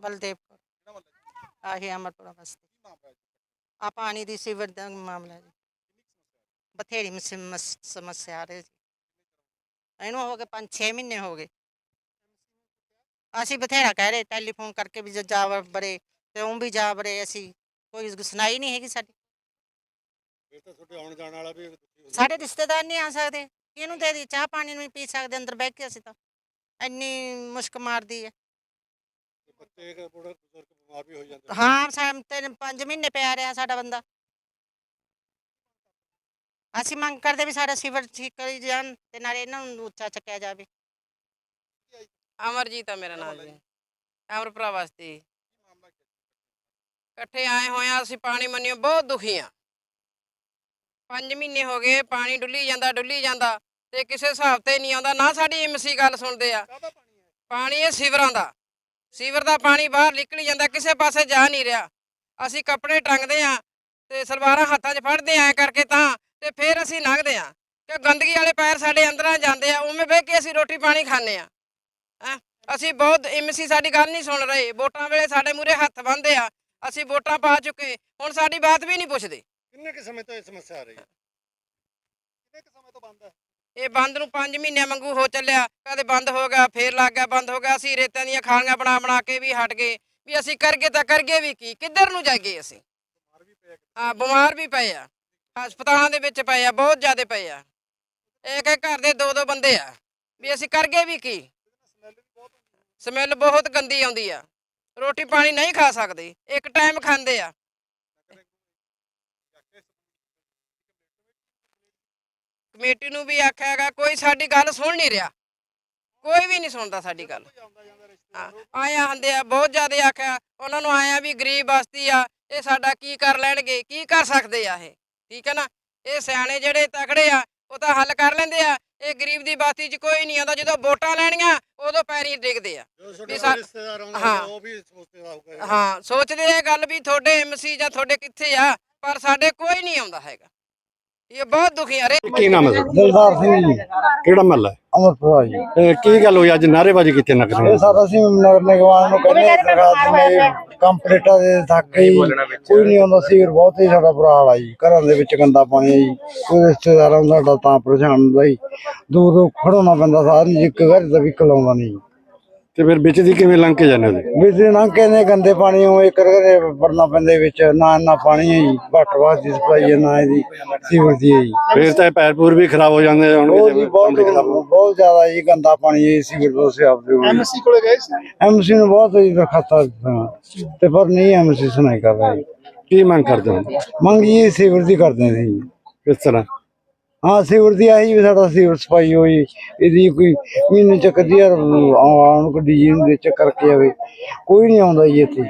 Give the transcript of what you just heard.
ਬਲਦੇਵ ਕੌਰ ਆਹੀ ਅਮਰਪੁਰਾ ਬਸਤੀ ਆ ਪਾਣੀ ਦੀ ਸੀਵਰ ਦਾ ਮਾਮਲਾ ਜੀ। ਬਥੇਰੀ ਮਸ- ਮਸ- ਸਮੱਸਿਆ ਆ ਰਹੀ ਜੀ। ਇਹਨੂੰ ਹੋ ਗਏ 5-6 ਮਹੀਨੇ ਹੋ ਗਏ। ਅਸੀਂ ਬਥੇਰਾ ਕਹਿ ਰਹੇ ਟੈਲੀਫੋਨ ਕਰਕੇ ਵੀ ਜਾ ਬੜੇ ਤੇ ਉਹ ਵੀ ਜਾ ਬੜੇ ਅਸੀਂ। ਕੋਈ ਸੁਣਾਈ ਨਹੀਂ ਹੈਗੀ ਸਾਡੀ। ਫਿਰ ਤਾਂ ਤੁਹਾਡੇ ਆਉਣ ਜਾਣ ਵਾਲਾ ਵੀ ਦੁਖੀ ਹੋ ਸਾਡੇ ਰਿਸ਼ਤੇਦਾਰ ਨਹੀਂ ਆ ਸਕਦੇ। ਕਿਹਨੂੰ ਦੇ ਦੀ ਚਾਹ ਪਾਣੀ ਨੂੰ ਵੀ ਪੀ ਸਕਦੇ ਅੰਦਰ ਬਹਿ ਕੇ ਅਸੀਂ ਤਾਂ। ਇੰਨੀ ਮੁਸ਼ਕ ਮਾਰਦੀ ਹੈ। ਤੇ ਬੱਚੇ ਕਿ ਬੁੜੇ ਬਜ਼ੁਰਗ ਬਿਮਾਰ ਵੀ ਹੋ ਜਾਂਦੇ ਹਾਂ ਸਾਮ ਤਿੰਨ ਪੰਜ ਮਹੀਨੇ ਪਿਆ ਰਿਹਾ ਸਾਡਾ ਬੰਦਾ। ਅਸੀਂ ਮੰਗ ਕਰਦੇ ਵੀ ਸਾਡਾ ਸਿਵਰ ਠੀਕ ਕਰੀ ਜਾਣ ਤੇ ਨਾਲੇ ਇਹਨਾਂ ਨੂੰ ਉੱਚਾ ਚੱਕਿਆ ਜਾਵੇ। ਅਮਰਜੀਤ ਆ ਮੇਰਾ ਨਾਮ ਜੀ। ਅਮਰਪੁਰਾ ਵਾਸਤੇ। ਇਕੱਠੇ ਆਏ ਹੋਏ ਆ ਅਸੀਂ ਪਾਣੀ ਮੰਨਿਓ ਬਹੁਤ ਦੁਖੀ ਆ ਪੰਜ ਮਹੀਨੇ ਹੋ ਗਏ ਪਾਣੀ ਡੁੱਲੀ ਜਾਂਦਾ ਡੁੱਲੀ ਜਾਂਦਾ ਤੇ ਕਿਸੇ ਹਿਸਾਬ ਤੇ ਨਹੀਂ ਆਉਂਦਾ ਨਾ ਸਾਡੀ ਐਮਸੀ ਗੱਲ ਸੁਣਦੇ ਆ। ਪਾਣੀ ਇਹ ਸੀਵਰਾਂ ਦਾ। ਸੀਵਰ ਦਾ ਪਾਣੀ ਬਾਹਰ ਨਿਕਲ ਜਾਂਦਾ, ਕਿਸੇ ਪਾਸੇ ਜਾ ਨਹੀਂ ਰਿਹਾ। ਅਸੀਂ ਕੱਪੜੇ ਟੰਗਦੇ ਆ ਤੇ ਸਲਵਾਰਾਂ ਹੱਥਾਂ 'ਚ ਫੜਦੇ ਆ ਕਰਕੇ ਤਾਂ ਤੇ ਫਿਰ ਅਸੀਂ ਲੰਘਦੇ ਆ ਕਿ ਗੰਦਗੀ ਵਾਲੇ ਪੈਰ ਸਾਡੇ ਅੰਦਰਾਂ ਜਾਂਦੇ ਆ, ਉਵੇਂ ਬਹਿ ਕੇ ਅਸੀਂ ਰੋਟੀ ਪਾਣੀ ਖਾਂਦੇ ਆ ਹੈਂ? ਅਸੀਂ ਬਹੁਤ ਐਮਸੀ ਸਾਡੀ ਗੱਲ ਨਹੀਂ ਸੁਣ ਰਹੇ। ਵੋਟਾਂ ਵੇਲੇ ਸਾਡੇ ਮੂਰੇ ਹੱਥ ਬੰਨਦੇ ਆ, ਅਸੀਂ ਵੋਟਾਂ ਪਾ ਚੁੱਕੇ ਹੁਣ ਸਾਡੀ ਬਾਤ ਵੀ ਨਹੀਂ ਪੁੱਛਦੇ। ਕਿੰਨੇ ਕੁ ਸਮੇਂ ਤੋਂ ਇਹ ਸਮੱਸਿਆ ਆ ਰਹੀ ਹੈ? ਕਿੰਨੇ ਕੁ ਸਮੇਂ ਤੋਂ ਬੰਦ ਹੈ? ਇਹ ਬੰਦ ਨੂੰ 5 ਮਹੀਨਿਆਂ ਵਾਂਗੂ ਹੋ ਚੱਲਿਆ ਕਦੇ ਬੰਦ ਹੋ ਗਿਆ ਫੇਰ ਲੱਗ ਗਿਆ ਬੰਦ ਹੋ ਗਿਆ ਅਸੀਂ ਰੇਤਾਂ ਦੀਆਂ ਖਾਲੀਆਂ ਬਣਾ ਬਣਾ ਕੇ ਵੀ ਹਟ ਗਏ ਵੀ ਅਸੀਂ ਕਰਗੇ ਤਾਂ ਕਰਗੇ ਵੀ ਕੀ ਕਿੱਧਰ ਨੂੰ ਜਾਈਏ ਅਸੀਂ? ਆ ਬਿਮਾਰ ਵੀ ਪਏ ਆ ਹਸਪਤਾਲਾਂ ਦੇ ਵਿੱਚ ਪਏ ਆ ਬਹੁਤ ਜ਼ਿਆਦਾ ਪਏ ਆ। ਇੱਕ ਇੱਕ ਘਰ ਦੇ ਦੋ ਦੋ ਬੰਦੇ ਆ ਵੀ ਅਸੀਂ ਕਰਗੇ ਵੀ ਕੀ? ਹੈ ਸਮੈਲ ਬਹੁਤ ਗੰਦੀ ਆਉਂਦੀ ਆ। ਰੋਟੀ ਪਾਣੀ ਨਹੀਂ ਖਾ ਸਕਦੇ ਇੱਕ ਟਾਈਮ ਖਾਂਦੇ ਆ ਕਦੇ ਜਾ ਕੇ ਕਮੇਟੀ ਨੂੰ ਵੀ ਆਖਿਆ ਹੈਗਾ ਕੋਈ ਸਾਡੀ ਗੱਲ ਸੁਣ ਨਹੀਂ ਰਿਹਾ। ਕੋਈ ਵੀ ਨਹੀਂ ਸੁਣਦਾ ਸਾਡੀ ਗੱਲ। ਆਇਆ ਆਂਦੇ ਆ ਬਹੁਤ ਜ਼ਿਆਦਾ ਆਖਿਆ। ਉਹਨਾਂ ਨੂੰ ਆਇਆ ਵੀ ਗਰੀਬ ਬਸਤੀ ਆ ਇਹ ਸਾਡਾ ਕੀ ਕਰ ਲੈਣਗੇ ਕੀ ਕਰ ਸਕਦੇ ਆ ਇਹ? ਠੀਕ ਹੈ ਨਾ? ਇਹ ਸਿਆਣੇ ਜਿਹੜੇ ਤਕੜੇ ਆ ਉਹ ਤਾਂ ਹੱਲ ਕਰ ਲੈਂਦੇ ਆ। ਇਹ ਗਰੀਬ ਦੀ ਬਸਤੀ 'ਚ ਕੋਈ ਨਹੀਂ ਆਉਂਦਾ ਜਦੋਂ ਵੋਟਾਂ ਲੈਣੀਆਂ ਉਦੋਂ ਪੈਰੀ ਡਿੱਗਦੇ ਆ। ਵੀ। ਹਾਂ। ਸੋਚਦੇ ਇਹ ਗੱਲ ਵੀ ਤੁਹਾਡੇ ਐਮਸੀ ਜਾਂ ਤੁਹਾਡੇ ਕਿੱਥੇ ਆ ਪਰ ਸਾਡੇ ਕੋਈ ਨਹੀਂ ਆਉਂਦਾ ਹੈਗਾ। ਇਹ ਬਹੁਤ ਦੁਖੀ ਆ ਰੇ ਕੀ ਨਾਮ ਹੈ ਤੁਹਾਡਾ ਦਿਲਦਾਰ ਸਿੰਘ ਜੀ। ਕਿਹੜਾ ਮਹੱਲਾ ਹੈ? ਅਮਰਪੁਰਾ ਜੀ। ਇਹ ਕੀ ਗੱਲ ਹੋਈ ਅੱਜ? ਨਾਅਰੇਬਾਜ਼ੀ ਕੀਤੀ ਨਗਰ ਇਹ ਸਾਰਾ ਅਸੀਂ ਨਗਰ ਨਿਗਮਾਨ ਨੂੰ ਕਹਿੰਦੇ ਸਰਕਾਰ ਨੇ ਕੰਪਲੀਟਾਂ ਦੇ ਥੱਕ ਗਈ ਕੋਈ ਨਹੀਂ ਆਉਂਦਾ ਸੀ ਬਹੁਤ ਹੀ ਸਾਡਾ ਬੁਰਾ ਹਾਲ ਆ ਜੀ। ਘਰਾਂ ਦੇ ਵਿੱਚ ਗੰਦਾ ਪਾਣੀ ਹੈ ਜੀ। ਕੋਈ ਰਿਸ਼ਤੇਦਾਰਾਂ ਨੂੰ ਸਾਡਾ ਤਾਂ ਪਰੇਸ਼ਾਨ ਹੁੰਦਾ ਜੀ। ਦੂਰ ਦੂਰ ਖੜੋਣਾ ਪੈਂਦਾ ਸਾਰੀ ਇੱਕ ਘਰ ਦਾ ਵੀ ਆਉਂਦਾ ਨਹੀਂ ਜੀ। ਤੇ ਫਿਰ ਵਿੱਚ ਦੀ ਕਿਵੇਂ ਲੰਘ ਕੇ ਜਾਂਦੇ ਉਹਦੇ ਬਿਜਲੀ ਨਾ ਕਹਿੰਦੇ ਗੰਦੇ ਪਾਣੀ ਉਹ ਇੱਕ ਕਰਕੇ ਵਰਨਾ ਪੈਂਦੇ ਵਿੱਚ ਨਾ ਇੰਨਾ ਪਾਣੀ ਹੈ ਜੀ ਘੱਟ ਦੀ ਸਪਲਾਈ ਹੈ ਨਾ ਇਹਦੀ ਸੀਵਰ ਦੀ ਹੈ ਜੀ। ਫਿਰ ਤਾਂ ਇਹ ਪੈਰ ਪੂਰ ਵੀ ਖਰਾਬ ਹੋ ਜਾਂਦੇ ਉਹ ਹੋਣਗੇ ਬਹੁਤ ਬਹੁਤ ਜ਼ਿਆਦਾ ਜੀ ਗੰਦਾ ਪਾਣੀ ਹੈ ਸੀਵਰ ਤੋਂ ਸਿਆਪ ਦੇ ਐਮਸੀ ਕੋਲੇ ਗਏ ਸੀ? ਐਮਸੀ ਨੂੰ ਬਹੁਤ ਹੀ ਦਰਖਾਸਤਾਂ ਦਿੱਤੀਆਂ ਤੇ ਪਰ ਨਹੀਂ ਐਮਸੀ ਸੁਣਾਈ ਕਰ ਰਿਹਾ। ਜੀ ਕੀ ਮੰਗ ਕਰਦੇ ਹੋ? ਮੰਗ ਜੀ ਸੀਵਰ ਦੀ ਕਰਦੇ ਸੀ ਜੀ। ਕਿਸ ਤਰ੍ਹਾਂ? ਹਾਂ, ਸੀਵਰ ਦੀ ਆਹੀ ਵੀ ਸਾਡਾ ਸੀਵਰ ਸਫ਼ਾਈ ਹੋਈ। ਇਹਦੀ ਕੋਈ ਮਹੀਨੇ ਚ ਕਦੀ ਯਾਰ ਆਉਣ ਕੋ ਡੀਜੀ ਨੂੰ ਦੇ ਚੱਕ ਕਰਕੇ ਆਵੇ। ਕੋਈ ਨਹੀਂ ਆਉਂਦਾ ਜੀ ਇੱਥੇ।